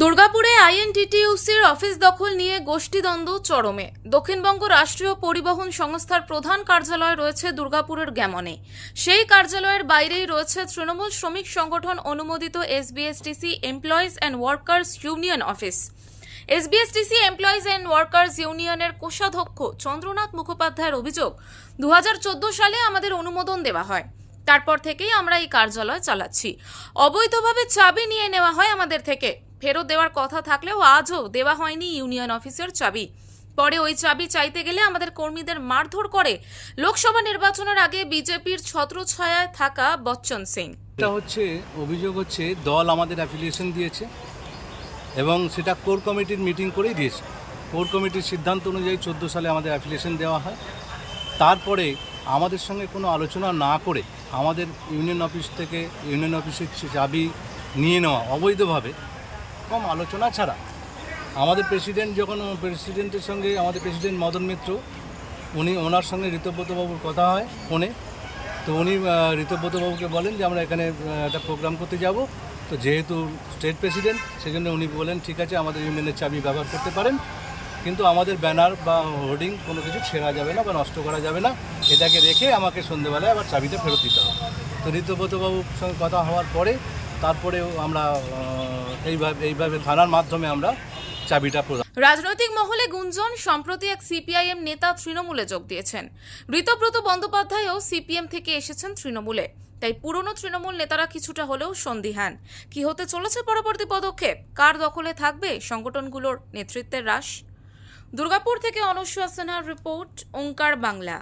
দুর্গাপুরে আইএনটিটিইউসির অফিস দখল নিয়ে গোষ্ঠীদ্বন্দ্ব চরমে। দক্ষিণবঙ্গ রাষ্ট্রীয় পরিবহন সংস্থার প্রধান কার্যালয় রয়েছে দুর্গাপুরের গ্যামনে। সেই কার্যালয়ের বাইরেই রয়েছে তৃণমূল শ্রমিক সংগঠন অনুমোদিত SBSTC employees and workers union office SBSTC employees and workers ইউনিয়নের কোষাধ্যক্ষ চন্দ্রনাথ মুখোপাধ্যায়ের অভিযোগ দু হাজার চোদ্দ সালে আমাদের অনুমোদন দেওয়া হয়। তারপর থেকেই আমরা এই কার্যালয় চালাচ্ছি। অবৈধভাবে চাবি নিয়ে নেওয়া হয় আমাদের থেকে। ফেরত দেওয়ার কথা থাকলেও আজও দেওয়া হয়নি ইউনিয়ন অফিসের চাবি। পরে ওই চাবি চাইতে গেলে আমাদের কর্মীদের মারধর করে লোকসভা নির্বাচনের আগে বিজেপির ছত্রছায়ায় থাকা বচ্চন সিং। এটা হচ্ছে, অভিযোগ হচ্ছে, দল আমাদের অ্যাফিলিয়েশন দিয়েছে এবং সেটা কোর কমিটির মিটিং করেই দিয়েছে। কোর কমিটির সিদ্ধান্ত অনুযায়ী চোদ্দ সালে আমাদের অ্যাফিলিয়েশন দেওয়া হয়। তারপরে আমাদের সঙ্গে কোনো আলোচনা না করে আমাদের ইউনিয়ন অফিস থেকে ইউনিয়ন অফিসের চাবি নিয়ে নেওয়া অবৈধভাবে কম আলোচনা ছাড়া। আমাদের প্রেসিডেন্ট যখন প্রেসিডেন্টের সঙ্গে আমাদের প্রেসিডেন্ট মদন মিত্র, উনি ওনার সঙ্গে ঋতব্রতবাবুর কথা হয় ফোনে। তো উনি ঋতব্রতবাবুকে বলেন যে আমরা এখানে একটা প্রোগ্রাম করতে যাব। তো যেহেতু স্টেট প্রেসিডেন্ট সেজন্য উনি বলেন, ঠিক আছে, আমাদের ইউনিয়নের চাবি ব্যবহার করতে পারেন। কিন্তু আমাদের ব্যানার বা হোর্ডিং কোনো কিছু ছেঁড়া যাবে না বা নষ্ট করা যাবে না। এটাকে রেখে আমাকে সন্ধেবেলায় আবার চাবিটা ফেরত দিতে হবে। তো ঋতব্রতবাবুর সঙ্গে কথা হওয়ার পরে, তারপরেও আমরা এইভাবে এইভাবে থানার মাধ্যমে আমরা চাবিটা প্রদান রাজনৈতিক মহলে গুঞ্জন, সম্প্রতি এক সিপিআইএম নেতা তৃণমূলে যোগ দিয়েছেন। ঋতব্রত বন্দ্যোপাধ্যায়ও সিপিএম থেকে এসেছেন তৃণমূলে। তাই পুরনো তৃণমূল নেতারা কিছুটা হলেও সন্দিহান। কি হতে চলেছে পরবর্তী পদক্ষেপ? কার দখলে থাকবে সংগঠনগুলোর নেতৃত্বের হ্রাস দুর্গাপুর থেকে অনুষ্কা সিনহার রিপোর্ট, ওঙ্কার বাংলা।